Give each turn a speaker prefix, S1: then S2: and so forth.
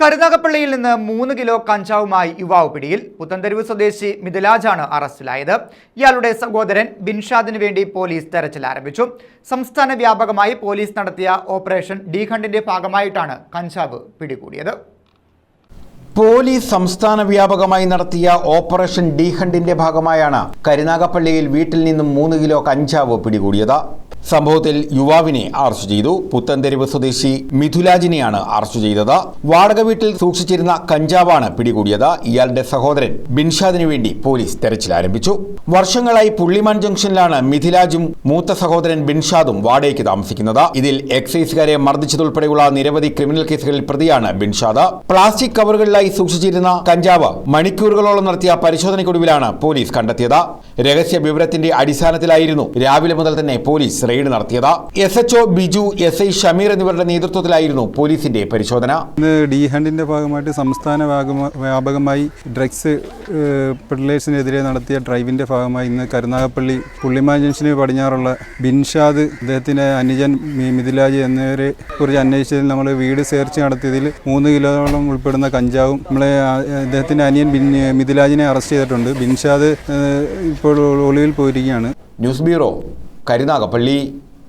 S1: കരുനാഗപ്പള്ളിയിൽ നിന്ന് മൂന്ന് കിലോ കഞ്ചാവുമായി യുവാവ് പിടിയിൽ പുത്തൻതെരുവ് സ്വദേശി മിഥിലാജാണ് അറസ്റ്റിലായത്. ഇയാളുടെ സഹോദരൻ ബിൻഷാദിന് വേണ്ടി പോലീസ് തെരച്ചിൽ ആരംഭിച്ചു. സംസ്ഥാന വ്യാപകമായി പോലീസ് നടത്തിയ ഓപ്പറേഷൻ ഡി ഖണ്ടിന്റെ ഭാഗമായിട്ടാണ് കഞ്ചാവ് പിടികൂടിയത്.
S2: പോലീസ് സംസ്ഥാന വ്യാപകമായി നടത്തിയ ഓപ്പറേഷൻ ഡി ഹണ്ടിന്റെ ഭാഗമായാണ് കരുനാഗപ്പള്ളിയിൽ വീട്ടിൽ നിന്നും മൂന്ന് കിലോ കഞ്ചാവ് പിടികൂടിയത്. സംഭവത്തിൽ യുവാവിനെ അറസ്റ്റ് ചെയ്തു. പുത്തൻതെരുവ് സ്വദേശി മിഥുലാജിനെയാണ് അറസ്റ്റ് ചെയ്തത്. വാടക വീട്ടിൽ സൂക്ഷിച്ചിരുന്ന കഞ്ചാവാണ് പിടികൂടിയത്. ഇയാളുടെ സഹോദരൻ ബിൻഷാദിനു വേണ്ടി പോലീസ് തെരച്ചിൽ ആരംഭിച്ചു. വർഷങ്ങളായി പുള്ളിമാൻ ജംഗ്ഷനിലാണ് മിഥിലാജും മൂത്ത സഹോദരൻ ബിൻഷാദും വാടകയ്ക്ക് താമസിക്കുന്നത്. ഇതിൽ എക്സൈസുകാരെ മർദ്ദിച്ചതുൾപ്പെടെയുള്ള നിരവധി ക്രിമിനൽ കേസുകളിൽ പ്രതിയാണ് ബിൻഷാദ്. പ്ലാസ്റ്റിക് കവറുകളിലായി സൂക്ഷിച്ചിരുന്ന കഞ്ചാവ് മണിക്കൂറുകളോളം നടത്തിയ പരിശോധനയ്ക്കൊടുവിലാണ് പോലീസ് കണ്ടെത്തിയത്. രഹസ്യ വിവരത്തിന്റെ അടിസ്ഥാനത്തിലായിരുന്നു രാവിലെ മുതൽ തന്നെ പോലീസ് റെയ്ഡ് നടത്തിയത് S HO Biju S I Shameer എന്നിവരുടെ നേതൃത്വത്തിലായിരുന്നു പോലീസിന്റെ പരിശോധന.
S3: ഇന്ന് ഡി ഹണ്ടിന്റെ ഭാഗമായിട്ട് സംസ്ഥാന വ്യാപകമായി ഡ്രഗ്സ് പെഡിലേഴ്സിനെതിരെ നടത്തിയ ഡ്രൈവിന്റെ ഭാഗമായി ഇന്ന് കരുനാഗപ്പള്ളി പുള്ളിമാൻ ജംഗ്ഷന് പടിഞ്ഞാറുള്ള ബിൻഷാദ് അദ്ദേഹത്തിന്റെ അനുജൻ മിഥിലാജ് എന്നിവരെ കുറിച്ച് അന്വേഷിച്ചതിൽ നമ്മൾ വീട് സെർച്ച് നടത്തിയതിൽ മൂന്ന് കിലോളം ഉൾപ്പെടുന്ന കഞ്ചാവും നമ്മളെ അദ്ദേഹത്തിന്റെ അനിയൻ ബിൻ മിഥിലാജിനെ അറസ്റ്റ് ചെയ്തിട്ടുണ്ട്. ബിൻഷാദ് ഇപ്പോൾ ഒളിവിൽ പോയിരിക്കുകയാണ്.
S2: News bureau Karunagappally